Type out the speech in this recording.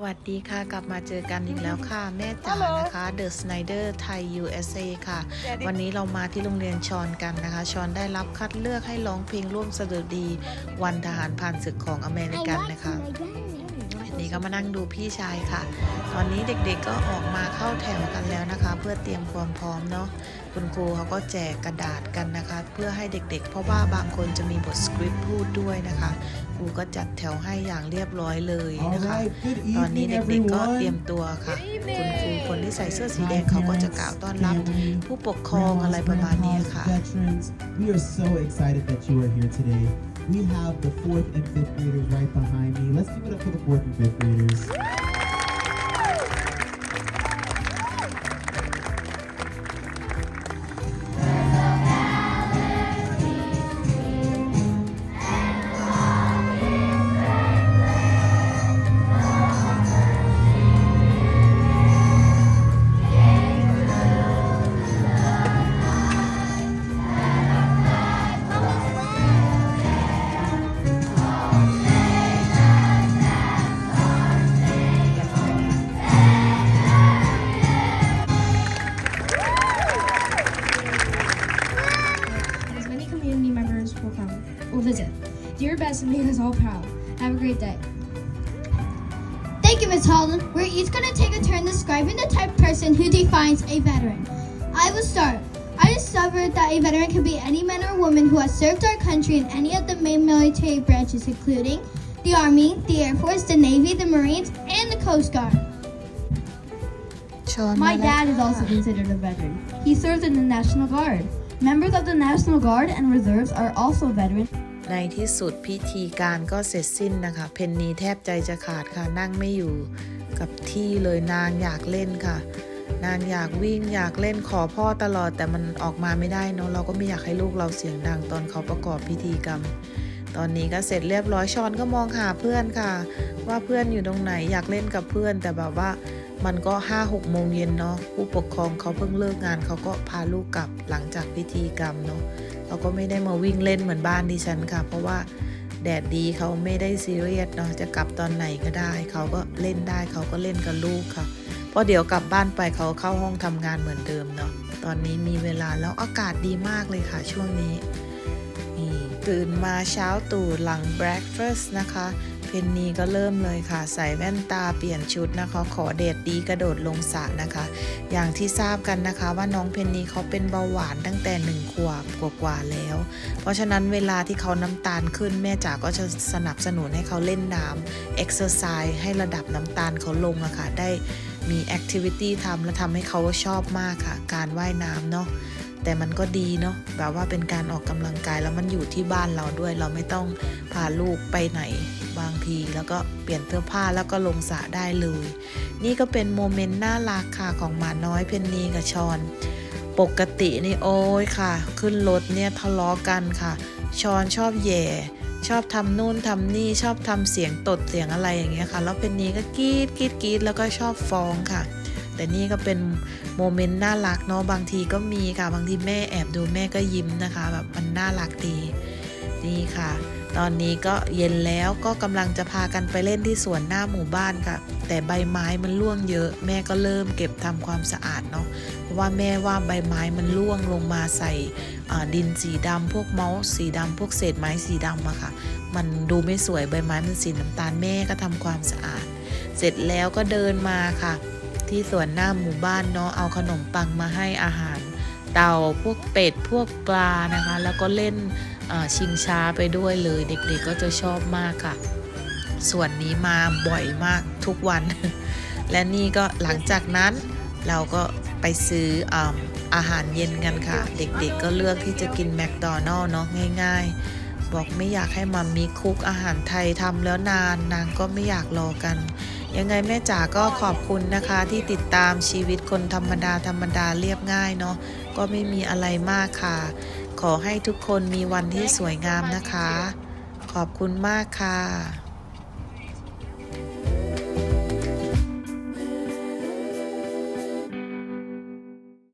สวัสดีค่ะกลับมาเจอกันอีกแล้วค่ะ แม่จ๋านะคะ The Snyder ไทย USA ค่ะ วันนี้เรามาที่โรงเรียนชอนกันนะคะ ชอนได้รับคัดเลือกให้ร้องเพลงร่วมสดุดี วันทหารผ่านศึกของอเมริกันนะคะอั นนี้ก็มานั่งดูพี่ชายค่ะ ตอนนี้เด็กๆก็ออกมาเข้าแถวกันแล้วนะคะ เพื่อเตรียมความพร้อมเนาะคุณครูเขาก็แจกกระดาษกันนะคะ เพื่อให้เด็กๆ เพราะว่าบางคนจะมีบทสคริปต์พูดด้วยนะคะครูก็จัดแถวให้อย่างเรียบร้อยเลยนะคะ Alright, good ตอนนี้ evening เด็กๆก็เตรียม everyone. ตัวค่ะ คุณครูคนที่ใส่เสื้อสีแดง Hi, เขาก็จะ parents, กล่าวต้อนรับ family, ผู้ปกครองอะไรประมาณนี้ grandmas, ค่ะ veterans. We are so excited that you are here today. We have the fourth and fifth graders right behind me. Let's give it up for the fourth and fifth graders. Dear Best made us all proud. Have a great day. Thank you, Ms. Holland. We're each going to take a turn describing the type of person who defines a veteran. I will start. I discovered that a veteran can be any man or woman who has served our country in any of the main military branches, including the Army, the Air Force, the Navy, the Marines, and the Coast Guard. My dad is also considered a veteran. He served in the National Guard. Members of the National Guard and Reserves are also veterans. ในที่สุดพิธีการก็เสร็จสิ้นนะคะ เพนนีแทบใจจะขาดค่ะนั่งไม่อยู่กับที่เลยนางอยากเล่นค่ะ นางอยากวิ่งอยากเล่นขอพ่อตลอดแต่มันออกมาไม่ได้เนอะเราก็ไม่อยากให้ลูกเราเสียงดังตอนเขาประกอบพิธีกรรม ตอนนี้ก็เสร็จเรียบร้อยชอนก็มองหาเพื่อนค่ะ ว่าเพื่อนอยู่ตรงไหนอยากเล่นกับเพื่อนแต่แบบว่า มันก็ห้าหกโมงเย็นเนาะผู้ปกครองเขาเพิ่งเลิกงานเขาก็พาลูกกลับหลังจากพิธีกรรมเนาะเราก็ไม่ได้มาวิ่งเล่นเหมือนบ้านดิฉันค่ะ เพราะว่าแดดดีเขาไม่ได้ซีเรียสเนาะจะกลับตอนไหนก็ได้ เขาก็เล่นได้เขาก็เล่นกับลูกค่ะเพราะเดี๋ยวกลับบ้านไปเขาเข้าห้องทำงานเหมือนเดิมเนาะตอนนี้มีเวลาแล้วอากาศดีมากเลยค่ะช่วงนี้นี่ตื่นมาเช้าตู่หลัง breakfast นะคะ เพนนีก็เริ่มเลยค่ะ ใส่แว่นตาเปลี่ยนชุดนะคะ ขอเดทดีกระโดดลงสระนะคะ อย่างที่ทราบกันนะคะว่าน้องเพนนีเขาเป็นเบาหวานตั้งแต่หนึ่งขวบกว่าๆแล้ว เพราะฉะนั้นเวลาที่เขาน้ำตาลขึ้นแม่จ๋าก็จะสนับสนุนให้เขาเล่นน้ำ exercise ให้ระดับน้ำตาลเขาลงอะค่ะได้มี activity ทำและทำให้เขาชอบมากค่ะ การว่ายน้ำเนาะ แต่มันก็ดีเนาะแบบว่าเป็นการออกกำลังกายแล้วมันอยู่ที่บ้านเราด้วย เราไม่ต้องพาลูกไปไหนบางที แล้วก็เปลี่ยนเสื้อผ้าแล้วก็ลงสระได้เลย นี่ก็เป็นโมเมนต์น่ารักค่ะของหมาน้อยเพนนีกับชอนปกตินี่โอ้ยค่ะ ขึ้นรถเนี่ยทะเลาะกันค่ะ ชอนชอบแย่ ชอบทำนู่นทำนี่ชอบทำเสียงตดเสียงอะไรอย่างเงี้ยค่ะ แล้วเพนนีก็กรีดกรีดกรีดแล้วก็ชอบฟ้องค่ะ แต่นี่ก็เป็นโมเมนต์น่ารักเนาะบางทีก็มีค่ะ บางทีแม่แอบดูแม่ก็ยิ้มนะคะ แบบมันน่ารักดีนี่ค่ะ ตอนนี้ก็เย็นแล้วก็กำลังจะพากันไปเล่นที่สวนหน้าหมู่บ้านค่ะ แต่ใบไม้มันร่วงเยอะ แม่ก็เริ่มเก็บทำความสะอาดเนาะเพราะว่าแม่ว่าใบไม้มันร่วงลงมาใส่ดินสีดำพวกเมาส์สีดำพวกเศษไม้สีดำอะค่ะ มันดูไม่สวยใบไม้มันสีน้ำตาลแม่ก็ทำความสะอาด เสร็จแล้วก็เดินมาค่ะ ที่สวนหน้าหมู่บ้านเนาะเอาขนมปังมาให้อาหาร เต่าพวกเป็ดพวกปลานะคะ แล้วก็เล่นชิงช้าไปด้วยเลย เด็กๆก็จะชอบมากค่ะส่วนนี้มาบ่อยมากทุกวัน และนี่ก็หลังจากนั้นเราก็ไปซื้ออำอาหารเย็นกันค่ะ เด็กๆก็เลือกที่จะกินแมคโดนัลล์เนาะง่าย ๆ บอกไม่อยากให้มัมมีคุกอาหารไทยทำแล้วนานนางก็ไม่อยากรอกัน ยังไงแม่จ๋าก็ขอบคุณนะคะที่ติดตามชีวิตคนธรรมดาธรรมดาเรียบง่ายเนาะก็ไม่มีอะไรมากค่ะ ขอให้ทุกคนมีวันที่สวยงามนะคะ ขอบคุณมากค่ะ